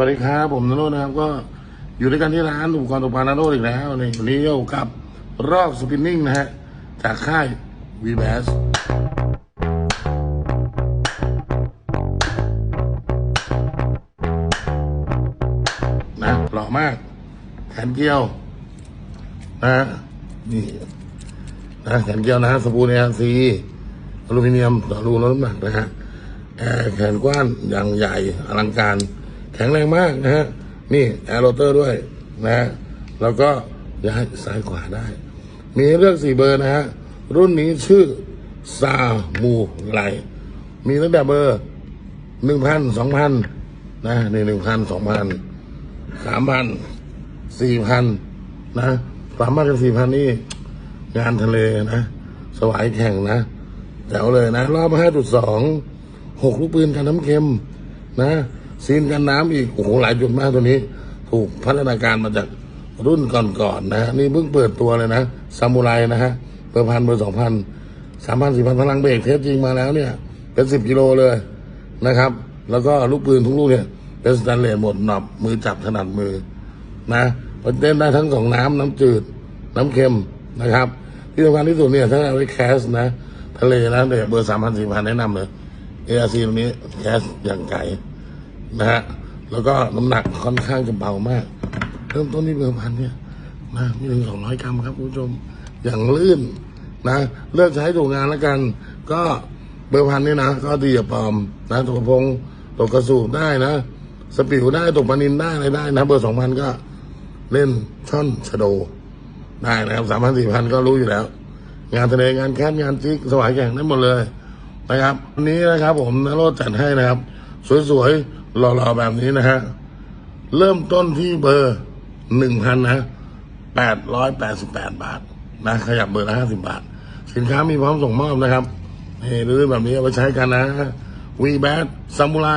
สวัสดีครับผมนโรจน์นะครับก็อยู่ด้วยกันที่ร้านอุปกรณ์ตกปลานาโรจน์อีกแล้วในวันนี้อยู่กับรอกสปินนิ่งนะฮะจากค่ายวีแบสนะหล่อมากแขนเกี้ยวนะนี่นะแขนเกี้ยวนะสปูนเอซีอลูมิเนียมต่อรูน้ำหนักนะฮะแอร์แขนกว้านอย่างใหญ่อลังการ แข็งแรงมากนะฮะ นี่แอร์โรเตอร์ด้วยนะฮะ แล้วก็ย้ายซ้ายขวาได้ มีเลือกสี่เบอร์นะฮะ รุ่นนี้ชื่อซามูไลมีตั้งแต่เบอร์หนึ่งพันสองพันนะนี่หนึ่งพันสองพันสามพันสี่พันนะสามารถกันสี่พันนี่งานทะเลนะ สวายแข่งนะแถวเลยนะ รอบห้าจุดสองหกลูกปืนกันน้ำเค็มนะ ซีนกันน้ำอีก โอ้โหหลายจุดมากตัวนี้ ถูกพัฒนาการมาจากรุ่นก่อนๆนะฮะนี่เพิ่งเปิดตัวเลยนะซามูไรนะฮะเบอร์พันเบอร์สองพันสามพันสี่พันพลังเบรกเทสจริงมาแล้วเนี่ย เป็นสิบกิโลเลยนะครับ แล้วก็ลูกปืนทุกลูกเนี่ย เป็นสแตนเลสหมดหนอบมือจับถนัดมือนะมันเล่นได้ทั้งสองน้ำน้ำจืด น้ำเค็มนะครับ ที่สำคัญที่สุดเนี่ยถ้าเอาไว้แคสนะ ทะเลนะเดี๋ยวเบอร์สามพันสี่พันแนะนำเลยเออาซีตรงนี้แคสอย่างไก่ นะฮะแล้วก็น้ำหนักค่อนข้างจะเบามาก เริ่มต้นที่เบอร์พันเนี่ยนะไม่ถึงสองร้อยกรัมครับคุณผู้ชมอย่างลื่นนะเลือกใช้ถูกงานแล้วกัน ก็เบอร์พันนี่นะ ก็ดีอย่าปอมนะตกกระพงตกกระสูบได้นะ สปิวได้ตกปลานินได้อะไรได้นะ เบอร์สองพันก็เล่นช่อนชะโดได้นะครับสามพันสี่พันก็รู้อยู่แล้ว งานทะเลงานแคสงานจิกสวายแข่งได้หมดเลยนะครับวันนี้นะครับผมนโรจัดให้นะครับ สวยๆ หล่อๆแบบนี้นะฮะ เริ่มต้นที่เบอร์หนึ่งพันนะแปดร้อยแปดสิบแปดบาทนะขยับเบอร์ละห้าสิบบาท สินค้ามีพร้อมส่งมอบนะครับเฮ้ยเรื้อแบบนี้เอาไปใช้กันนะวีแบทซามูไร